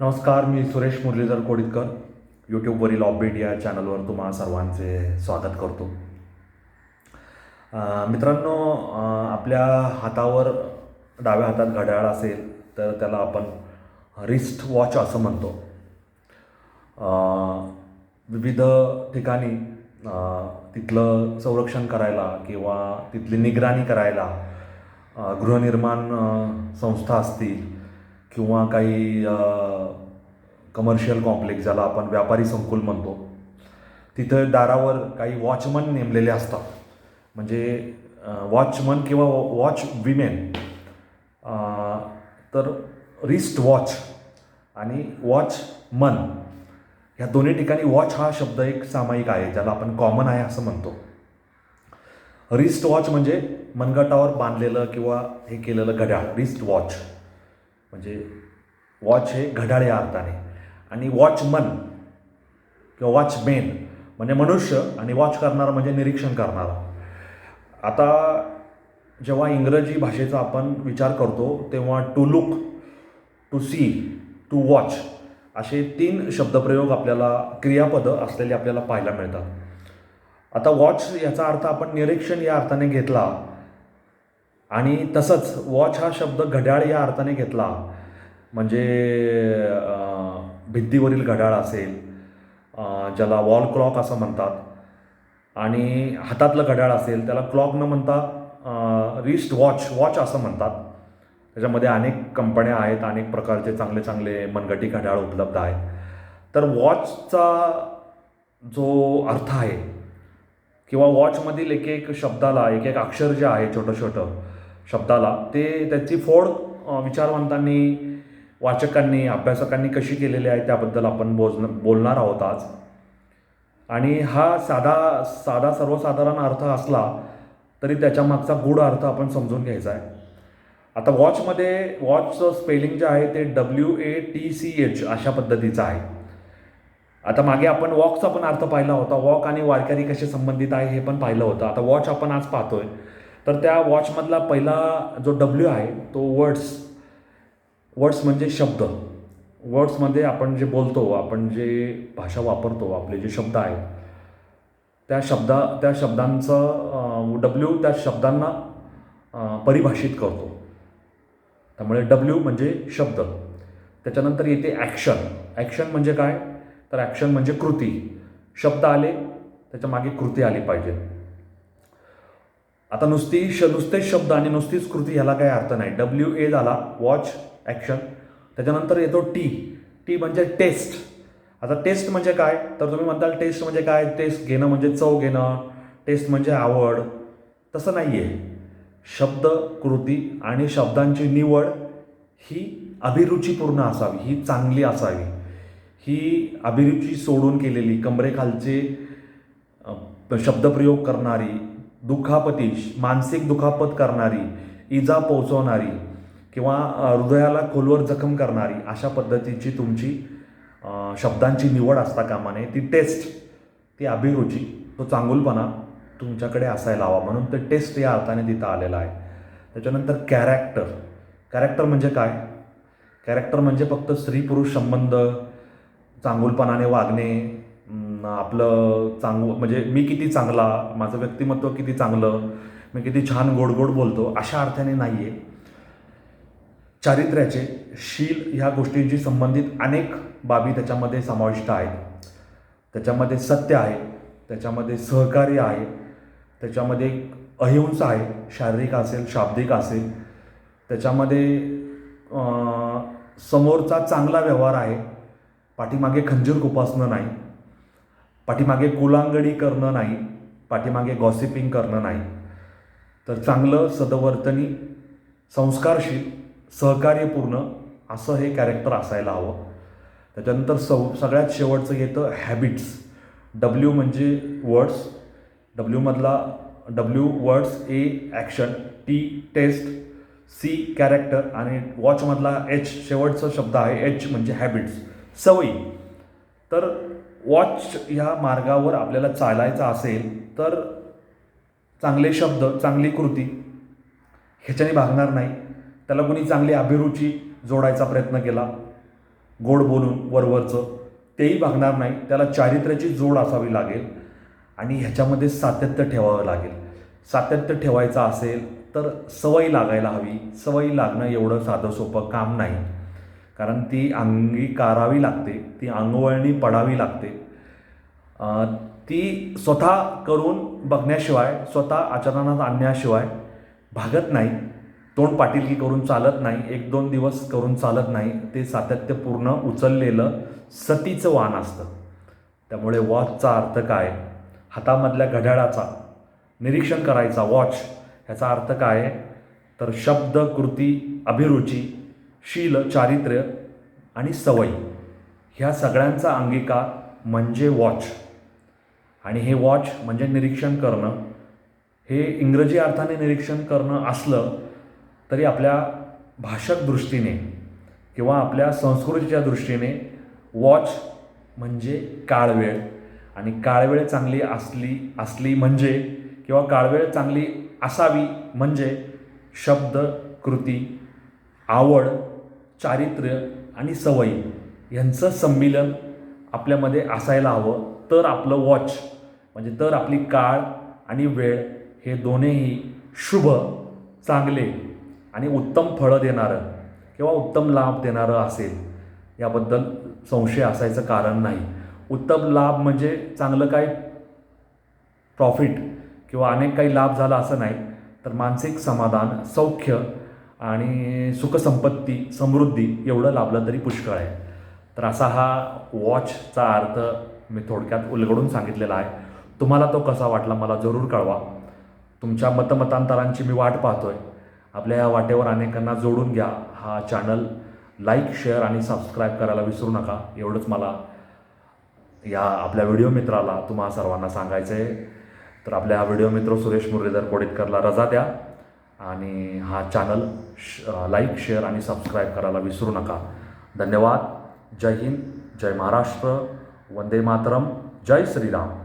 नमस्कार मी सुरेश मुरलीधर कोडितकर यूट्यूबवरील ऑबीट या चॅनलवर तुम्हा सर्वांचे स्वागत करतो. मित्रांनो आपल्या हातावर डाव्या हातात घड्याळ असेल तर त्याला आपण रिस्ट वॉच असं म्हणतो. विविध ठिकाणी तिथलं संरक्षण करायला किंवा तिथली निगराणी करायला गृहनिर्माण संस्था असतील किंवा काही कमर्शियल कॉम्प्लेक्स ज्याला आपण व्यापारी संकुल म्हणतो तिथं दारावर काही वॉचमन नेमलेले असतात. म्हणजे वॉचमन किंवा वॉच विमेन तर रिस्ट वॉच आणि वॉच मन ह्या दोन्ही ठिकाणी वॉच हा शब्द एक सामायिक आहे ज्याला आपण कॉमन आहे असं म्हणतो. रिस्ट वॉच म्हणजे मनगटावर बांधलेलं किंवा हे केलेलं घड्याळ रिस्ट वॉच. म्हणजे वॉच हे घड्याळ या अर्थाने. आणि वॉचमन किंवा वॉचमेन म्हणजे मनुष्य आणि वॉच करणारा म्हणजे निरीक्षण करणारा. आता जेव्हा इंग्रजी भाषेचा आपण विचार करतो तेव्हा to look to see to watch असे तीन शब्दप्रयोग आपल्याला क्रियापदं असलेले आपल्याला पाहायला मिळतात. आता वॉच याचा अर्थ आपण निरीक्षण या अर्थाने घेतला आणि तसंच वॉच हा शब्द घड्याळ या अर्थाने घेतला. म्हणजे भिंतीवरील घड्याळ असेल ज्याला वॉल क्लॉक असं म्हणतात. आणि हातातलं घड्याळ असेल त्याला क्लॉक न म्हणता रिस्ट वॉच वॉच असं म्हणतात. त्याच्यामध्ये अनेक कंपन्या आहेत अनेक प्रकारचे चांगले चांगले मनगटी घड्याळ उपलब्ध आहेत. तर वॉचचा जो अर्थ आहे किंवा वॉचमधील एक एक शब्दाला एक एक अक्षर जे आहे छोटं छोटं शब्दाला. ते त्याची फोड विचारवंतांनी वाचकांनी अभ्यासकांनी कशी केलेली आहे त्याबद्दल आपण बोज बोलणार आहोत आज. आणि हा साधा साधा सर्वसाधारण अर्थ असला तरी त्याच्या मागचा गूढ अर्थ आपण समजून घ्यायचा आहे. आता वॉचमध्ये वॉचचं स्पेलिंग जे आहे ते W A T C H अशा पद्धतीचं आहे. आता मागे आपण वॉकचा पण अर्थ पाहिला होता. वॉक आणि वारकरी कसे संबंधित आहे हे पण पाहिलं होतं. आता वॉच आपण आज पाहतोय. तर त्या वॉचमधला पहिला जो डब्ल्यू आहे तो वर्ड्स वर्ड्स म्हणजे शब्द. वर्ड्समध्ये आपण जे बोलतो आपण जे भाषा वापरतो आपले जे शब्द आहेत त्या शब्दा त्या शब्दांचं डब्ल्यू त्या शब्दांना परिभाषित करतो. त्यामुळे डब्ल्यू म्हणजे शब्द. त्याच्यानंतर येते ॲक्शन ॲक्शन म्हणजे काय? तर ॲक्शन म्हणजे कृती. शब्द आले त्याच्यामागे कृती आली पाहिजे. आता नुसती श नुसतेच शब्द आणि नुसतीच कृती ह्याला काही अर्थ नाही. डब्ल्यू ए झाला वॉच ॲक्शन त्याच्यानंतर येतो टी टी म्हणजे टेस्ट आता टेस्ट म्हणजे काय? तर तुम्ही म्हणताल टेस्ट म्हणजे काय? टेस्ट घेणं म्हणजे चव घेणं. टेस्ट म्हणजे आवड. तसं नाही आहे शब्द कृती आणि शब्दांची निवड ही अभिरुचीपूर्ण असावी. ही चांगली असावी. ही अभिरुची सोडून केलेली कमरेखालचे शब्दप्रयोग करणारी दुखापती मानसिक दुखापत करणारी इजा पोचवणारी किंवा हृदयाला खोलवर जखम करणारी अशा पद्धतीची तुमची शब्दांची निवड असता कामा नये ती टेस्ट ती अभिरुची तो चांगुलपणा तुमच्याकडे असायला हवा म्हणून ते टेस्ट या अर्थाने तिथं आलेला आहे. त्याच्यानंतर कॅरेक्टर. कॅरेक्टर म्हणजे काय? कॅरेक्टर म्हणजे फक्त स्त्री पुरुष संबंध चांगुलपणाने वागणे आपलं चांग म्हणजे मी किती चांगला माझं व्यक्तिमत्व किती चांगलं मी किती छान गोड गोड बोलतो अशा अर्थाने नाही आहे चारित्र्याचे शील ह्या गोष्टींशी संबंधित अनेक बाबी त्याच्यामध्ये समाविष्ट आहेत. त्याच्यामध्ये सत्य आहे त्याच्यामध्ये सहकार्य आहे त्याच्यामध्ये अहिंसा आहे शारीरिक असेल शाब्दिक असेल त्याच्यामध्ये समोरचा चांगला व्यवहार आहे पाठीमागे खंजीर उपासनं नाही पाठीमागे कुलांगडी करणं नाही पाठीमागे गॉसिपिंग करणं नाही. तर चांगलं सदवर्तनी संस्कारशील सहकार्यपूर्ण असं हे कॅरेक्टर असायला हवं. त्याच्यानंतर सौ सगळ्यात शेवटचं येतं हॅबिट्स डब्ल्यू म्हणजे words डब्ल्यूमधला W words A action T test C character आणि वॉचमधला एच शेवटचा शब्द आहे एच म्हणजे हॅबिट्स सवयी. तर वॉच ह्या मार्गावर आपल्याला चालायचं असेल तर चांगले शब्द चांगली कृती ह्याच्याने भागणार नाही. त्याला कोणी चांगली अभिरुची जोडायचा प्रयत्न केला गोड बोलून वरवरचं तेही भागणार नाही. त्याला चारित्र्याची जोड असावी लागेल आणि ह्याच्यामध्ये सातत्य ठेवावं लागेल. सातत्य ठेवायचं असेल तर सवय लागायला हवी. सवय लागणं एवढं साधं सोपं काम नाही. कारण ती अंगीकारावी लागते ती अंगवळणी पडावी लागते. ती स्वतः करून बघण्याशिवाय स्वतः आचरणात आणण्याशिवाय भागत नाही तोंड पाटीलकी करून चालत नाही एक दोन दिवस करून चालत नाही ते सातत्यपूर्ण उचललेलं सतीचं वाण असतं. त्यामुळे वॉचचा अर्थ काय? हातामधल्या घड्याळाचा निरीक्षण करायचा वॉच. ह्याचा अर्थ काय? आहे तर शब्द कृती अभिरुची शील चारित्र्य आणि सवयी ह्या सगळ्यांचा अंगिका म्हणजे वॉच आणि हे वॉच म्हणजे निरीक्षण करणं. हे इंग्रजी अर्थाने निरीक्षण करणं असलं तरी आपल्या भाषक दृष्टीने किंवा आपल्या संस्कृतीच्या दृष्टीने वॉच म्हणजे काळवेळ. आणि काळवेळ चांगली असली असली म्हणजे किंवा काळवेळ चांगली असावी म्हणजे शब्द कृती आवड चारित्र्य आणि सवयी यांचं संमिलन आपल्यामध्ये असायला हवं. तर आपलं वॉच म्हणजे तर आपली काळ आणि वेळ हे दोन्हीही शुभ चांगले आणि उत्तम फळं देणारं किंवा उत्तम लाभ देणारं असेल याबद्दल संशय असायचं कारण नाही. उत्तम लाभ म्हणजे चांगलं काय प्रॉफिट किंवा अनेक काही लाभ झाला असं नाही तर मानसिक समाधान सौख्य आणि सुखसंपत्ती समृद्धी एवढं लाभलं तरी पुष्कळ आहे. तर असा हा वॉचचा अर्थ मी थोडक्यात उलगडून सांगितलेला आहे. तुम्हाला तो कसा वाटला मला जरूर कळवा. तुमच्या मतमतांतरांची मी वाट पाहतो आहे आपल्या या वाटेवर अनेकांना जोडून घ्या. हा चॅनल लाईक शेअर आणि सबस्क्राईब करायला विसरू नका. एवढंच मला या आपल्या व्हिडिओ मित्राला तुम्हा सर्वांना सांगायचं आहे तर आपल्या व्हिडिओ मित्र सुरेश मुरलीधर कोडितकरला रजा द्या. आणि हा चॅनल श लाईक शेअर आणि सबस्क्राईब करायला विसरू नका. धन्यवाद. जय हिंद. जय महाराष्ट्र. वंदे मातरम. जय श्रीराम.